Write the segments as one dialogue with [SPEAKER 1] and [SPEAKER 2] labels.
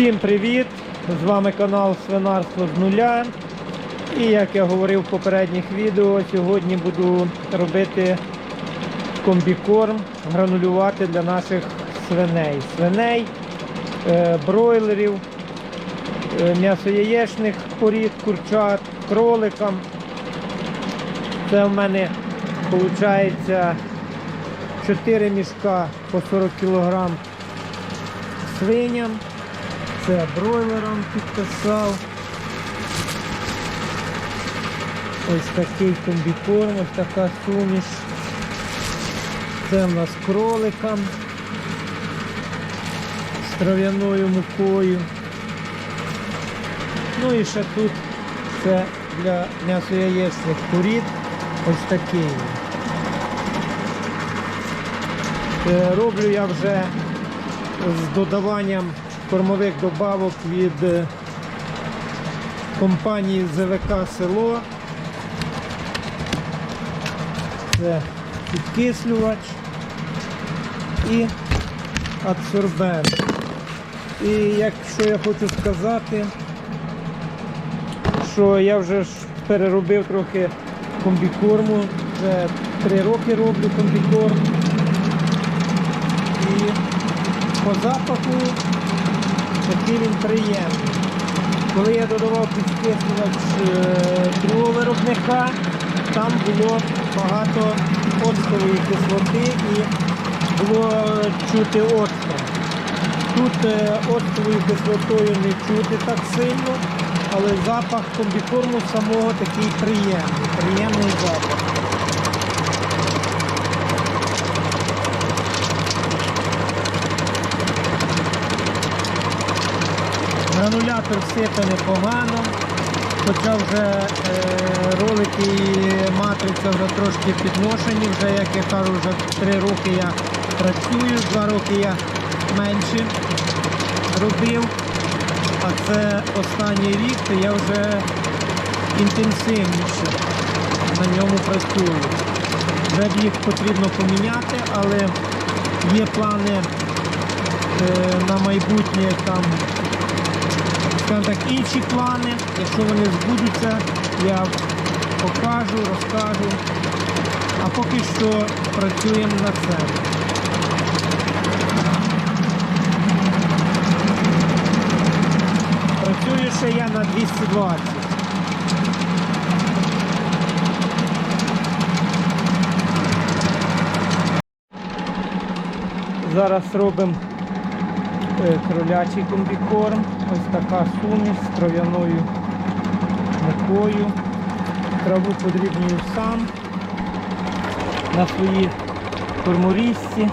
[SPEAKER 1] Всім привіт! З вами канал Свинарство з нуля. І як я говорив в попередніх відео, сьогодні буду робити комбікорм, гранулювати для наших свиней. Свиней, е, бройлерів, е, м'ясояєчних порід, курчат, кроликам. Це в мене виходить 4 мішка по 40 кг свиням. Це бройлером підписав. Ось такий комбікорм, ось така суміш. Це в нас кроликам з трав'яною мукою. Ну і ще тут це для м'ясояєчних порід. Ось такий. Е, Роблю я вже з додаванням кормових добавок від е, компанії ЗВК Село. Це підкислювач і адсорбент. І якщо я хочу сказати, що я вже ж переробив трохи комбікорму, вже три роки роблю комбікорм. І по запаху такий він приємний. Коли я додавав підкислювач е, другого виробника, там було багато оцтової кислоти і було чути оцтом. Тут е, оцтовою кислотою не чути так сильно, але запах комбікорму самого такий приємний, приємний запах. Гранулятор сипе непогано, хоча вже е, ролики і матриця вже трошки підношені, вже як я кажу, вже 3 роки я працюю, 2 роки я менше робив, а це останній рік, то я вже інтенсивніше на ньому працюю. Вже їх потрібно поміняти, але є плани е, на майбутнє там скажімо так, інші плани. Якщо вони збудуться, я покажу, розкажу. А поки що працюємо над цим. Працюю ще я на 220. Зараз робимо е, кролячий комбікорм. Ось така суміш з трав'яною мукою. Траву подрібнюю сам на своїй корморізці.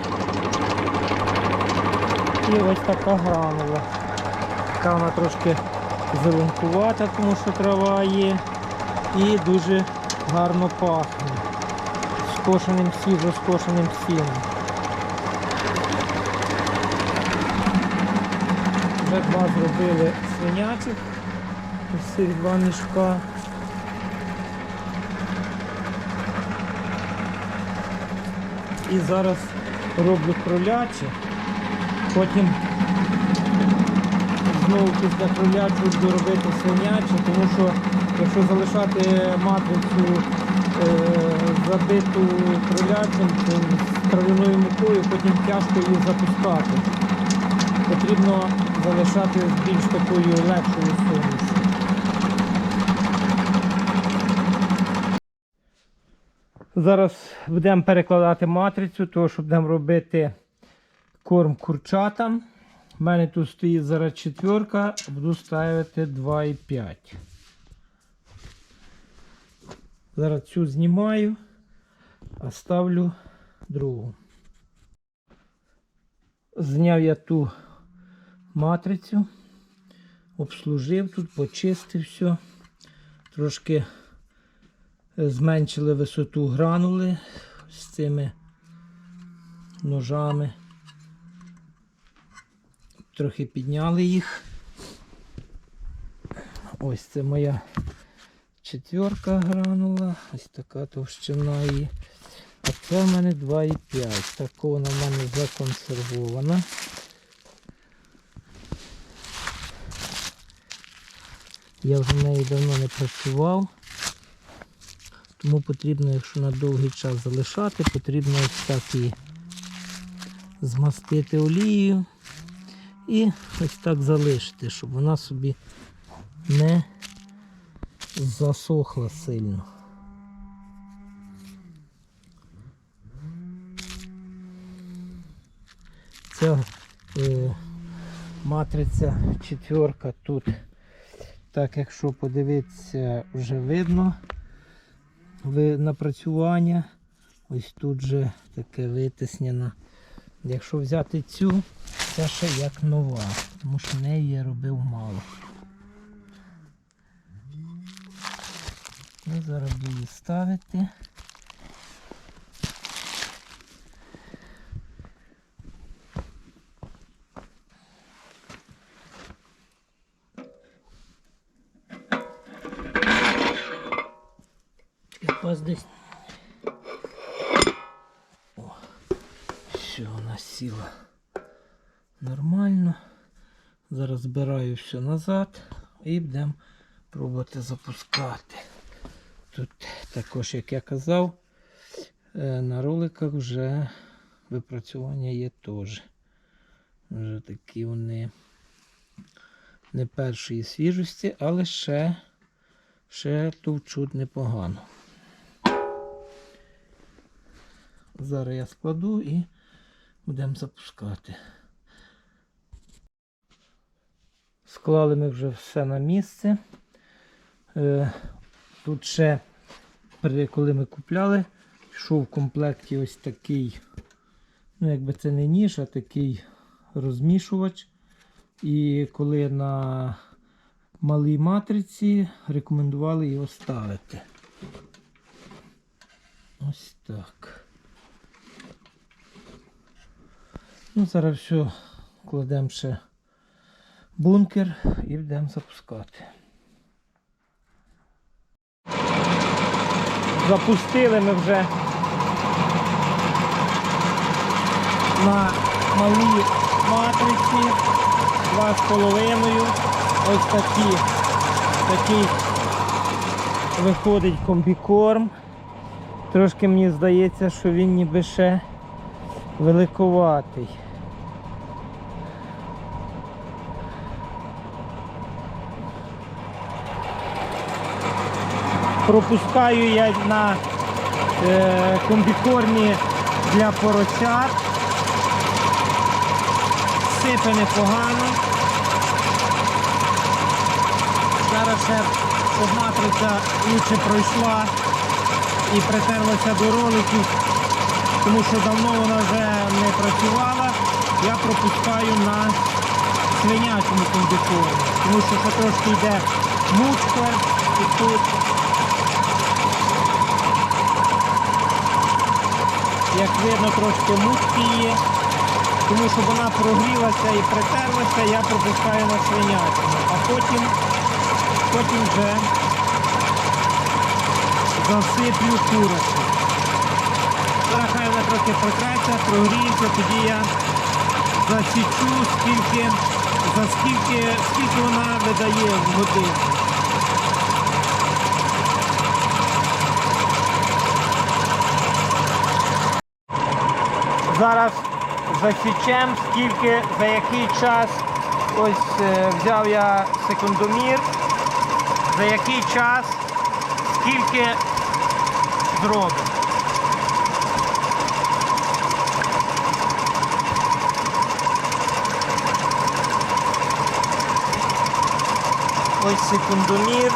[SPEAKER 1] І ось така гранула. Така вона трошки зеленкувата, тому що трава є. І дуже гарно пахне. Скошеним свіжо скошеним сіном. Вже два зробили свинячих. Ось цих два мішка. І зараз роблю кролячі. Потім знову після кролячу буду робити свинячі, тому що якщо залишати матрицю е, забиту кролячим, з трав'яною мукою потім тяжко її запускати потрібно залишати більш такою легшою сумішю. Зараз будемо перекладати матрицю, того що будемо робити корм курчатам. У мене тут стоїть зараз четверка, буду ставити 2,5. Зараз цю знімаю, а ставлю другу. Зняв я ту матрицю, обслужив тут, почистив все. Трошки е, зменшили висоту гранули з цими ножами. Трохи підняли їх. Ось це моя четверка гранула, ось така товщина її. А це в мене 2,5. Така вона в мене законсервована.
[SPEAKER 2] Я вже нею давно не працював. Тому потрібно, якщо на довгий час залишати, потрібно ось так її змастити олією і ось так залишити, щоб вона собі не засохла сильно. Ця е, матриця четверка тут, так якщо подивитися, вже видно напрацювання. Ось тут же таке витиснено. Якщо взяти цю, це ще як нова, тому що неї я робив мало. Ну, зараз буду ставити. Як у вас десь. О, все, вона сіла нормально. Зараз збираю все назад і будемо пробувати запускати. Тут також, як я казав, е, на роликах вже випрацювання є теж. Вже такі вони не першої свіжості, але ще, ще товчуть непогано. Зараз я складу і будемо запускати. Склали ми вже все на місце. Е, Тут ще, коли ми купляли, йшов в комплекті ось такий, ну якби це не ніж, а такий розмішувач. І коли на малій матриці рекомендували його ставити. Ось так. Ну, зараз все кладемо ще бункер і будемо запускати. Запустили ми вже на малій матриці два з половиною. Ось такі, такий виходить комбікорм. Трошки мені здається, що він ніби ще великоватий. Пропускаю я на е, комбікормі для поросят. Сипе непогано. Зараз ще щоб матриця лучше пройшла і притерлася до роликів, тому що давно вона вже не працювала. Я пропускаю на свинячому комбікормі, тому що це трошки йде мучка і тут як видно, трошки мутки є. Тому щоб вона прогрілася і притерлася, я пропускаю на свинячину. А потім, потім вже засиплю курочку. Зараз хай вона трохи протреться, прогріється, тоді я засічу, скільки, за скільки, скільки вона видає в годину. Зараз засічемо, скільки, за який час, ось е, взяв я секундомір, за який час, скільки зробимо. Ось секундомір.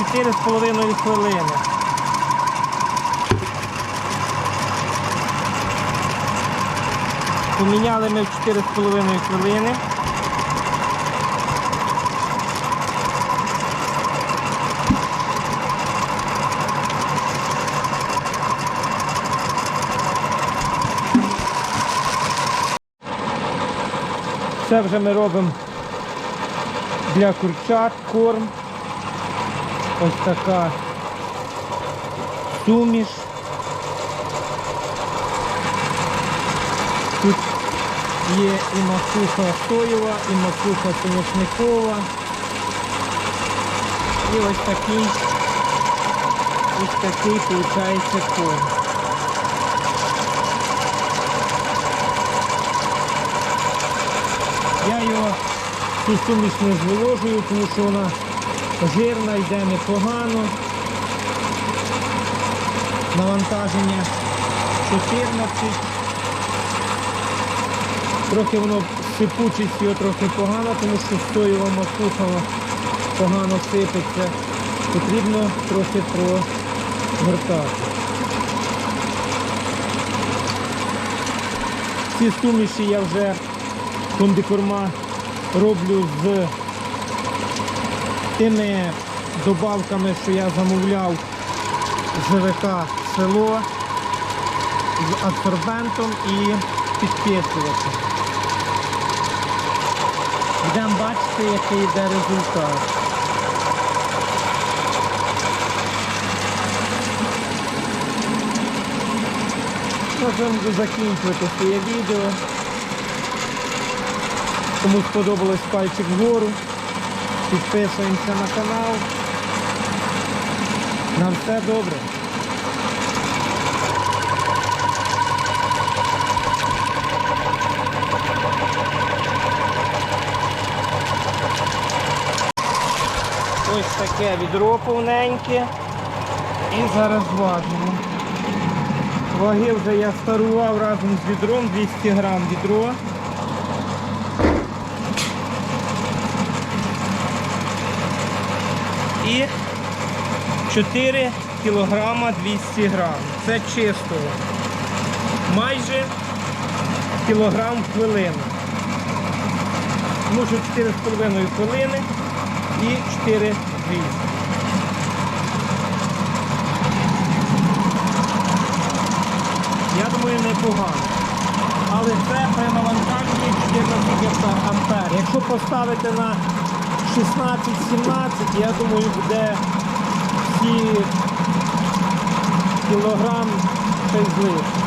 [SPEAKER 2] 4,5 хвилини. Поміняли ми в 4,5 хвилини. Це вже ми робимо для курчат корм. Ось така суміш. Тут є і макуха соєва, і макуха соняшникова. І ось такий, ось такий виходить корм. Я його цю суміш не зволожую, тому що вона жирна, йде непогано. Навантаження 14. Трохи воно сипучість його трохи погано, тому що стоєва макуха погано сипеться. Потрібно трохи прогортати. Ці суміші я вже комбікорма роблю з тими добавками, що я замовляв з ЖВК село, з адсорбентом і підписувачем. Йдемо бачити, який йде результат. Можемо закінчувати своє відео. Кому сподобалось пальчик вгору. Підписуємося на канал. На все добре. Ось таке відро повненьке. І зараз важимо. Ваги вже я старував разом з відром, 200 грам відро. І 4 кілограма 200 грам. Це чистого. Майже кілограм хвилину. Тому що 4,5 хвилини і 4 200. Я думаю, непогано. Але це при навантаженні 14 ампер. Якщо поставити на 16-17, я думаю, буде всі кілограм ще й злишок.